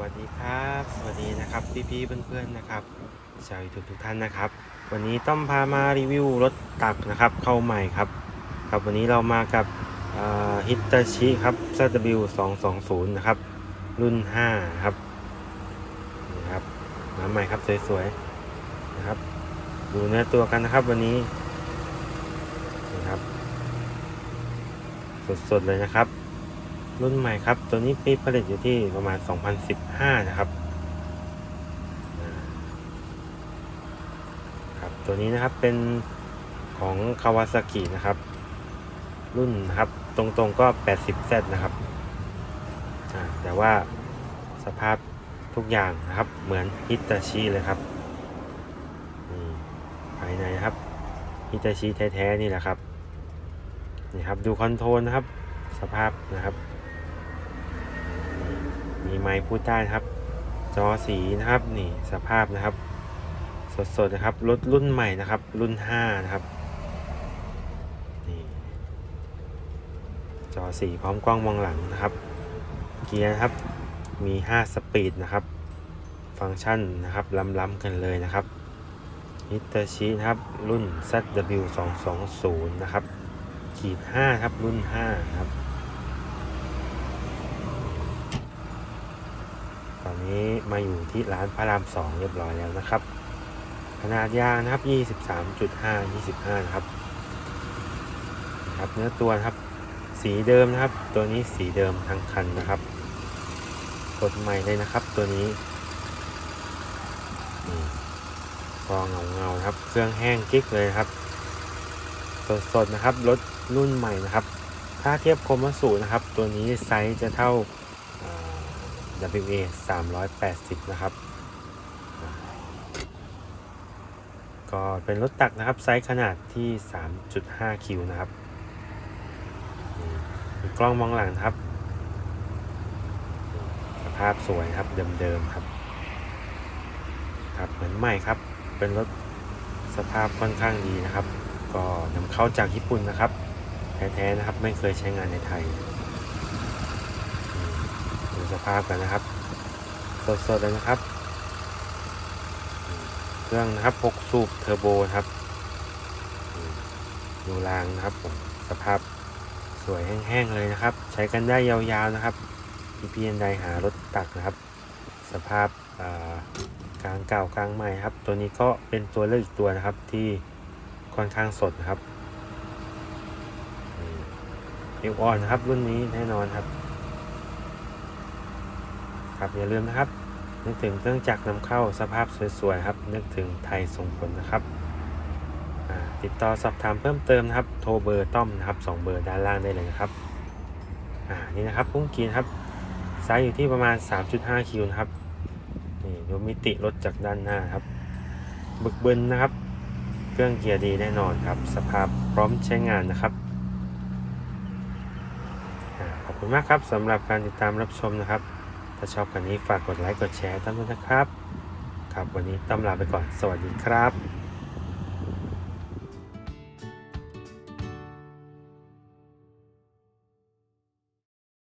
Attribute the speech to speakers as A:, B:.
A: วัสดีครับ สวัสดีนะครับพี่ๆเพื่อนๆนะครับชาวยูทูบทุกท่านนะครับ วันนี้ต้อมพามารีวิวรถตักนะครับเข้าใหม่ครับ ครับวันนี้เรามากับฮิตาชิครับ ZW 2 2 0นะครับ รุ่น5ครับนี่ครับมาใหม่ครับสวยๆนะครับ ดูเนื้อตัวกันนะครับวันนี้นี่ครับ สดๆเลยนะครับ รุ่นใหม่ครับ ตัวนี้ปีผลิตอยู่ที่ประมาณ 2015 นะครับครับ ตัวนี้นะครับเป็นของคาวาซากินะครับ รุ่นนะครับตรงๆก็ 80Z นะครับแต่ว่าสภาพทุกอย่างนะครับเหมือนฮิตาชิเลยครับภายในนะครับฮิตาชิแท้ๆนี่แหละครับนี่ครับดูคอนโทรลนะครับ สภาพนะครับ มีไมค์พูดได้นะครับ จอสีนะครับนี่สภาพนะครับ สดๆนะครับรถรุ่นใหม่นะครับ รุ่น5นะครับนี่จอสีพร้อมกล้องมองหลังนะครับ เกียร์นะครับมี 5 สปีดนะครับ ฟังก์ชันนะครับล้ำๆกันเลยนะครับฮิตาชินะครับ รุ่น ZW 2 2 0 นะครับขีด5ครับรุ่น5ครับ ตอนนี้มาอยู่ที่ร้านพระรามสองเรียบร้อยแล้วนะครับ ขนาดยางนะครับ 23.5 25 นะครับครับเนื้อตัวครับ สีเดิมนะครับ ตัวนี้สีเดิมทั้งคันนะครับกดใหม่เลยนะครับ ตัวนี้นี่กองเงาเงาครับ เครื่องแห้งกิ๊กเลยครับ สดๆนะครับรถรุ่นใหม่นะครับ ถ้าเทียบคมวัสดุนะครับ ตัวนี้ไซส์จะเท่า WA 380 นะครับ ก็เป็นรถตักนะครับ ไซส์ขนาดที่ 3.5 คิวนะครับกล้องมองหลังครับ สภาพสวยครับเดิมๆครับ ครับเหมือนใหม่ครับ เป็นรถสภาพค่อนข้างดีนะครับ ก็นำเข้าจากญี่ปุ่นนะครับ แท้ๆนะครับ ไม่เคยใช้งานในไทย สภาพกันนะครับ สดๆเลยนะครับ เครื่องนะครับ6สูบเทอร์โบนะครับดูรางนะครับผมสภาพสวยแห้งๆเลยนะครับ ใช้กันได้ยาวๆนะครับพี่พีเอ็นไดหารถตักนะครับ สภาพกลางเก่ากลางใหม่ครับ ตัวนี้ก็เป็นตัวเลือกอีกตัวนะครับที่ค่อนข้างสดนะครับเอวอ่อนนะครับรุ่นนี้แน่นอนครับ ครับ อย่าลืมนะครับ นึกถึงเครื่องจักรนำเข้าสภาพสวยๆครับ นึกถึงไทยส่งผลนะครับ ติดต่อสอบถามเพิ่มเติมนะครับ โทรเบอร์ต้อมนะครับสองเบอร์ด้านล่างได้เลยนะครับนี่นะครับพุ่งกีนครับไซส์อยู่ที่ประมาณ 3.5 คิวนะครับนี่ดูมิติรถจากด้านหน้าครับบึกบึนนะครับ เครื่องเกียร์ดีแน่นอนครับ สภาพพร้อมใช้งานนะครับอขอบคุณมากครับสำหรับการติดตามรับชมนะครับาชอบกันนี้ฝากกดไลค์กดแชร์ตั้งด้วยนะครับ ครับวันนี้ตั้มลาไปก่อนสวัสดีครับ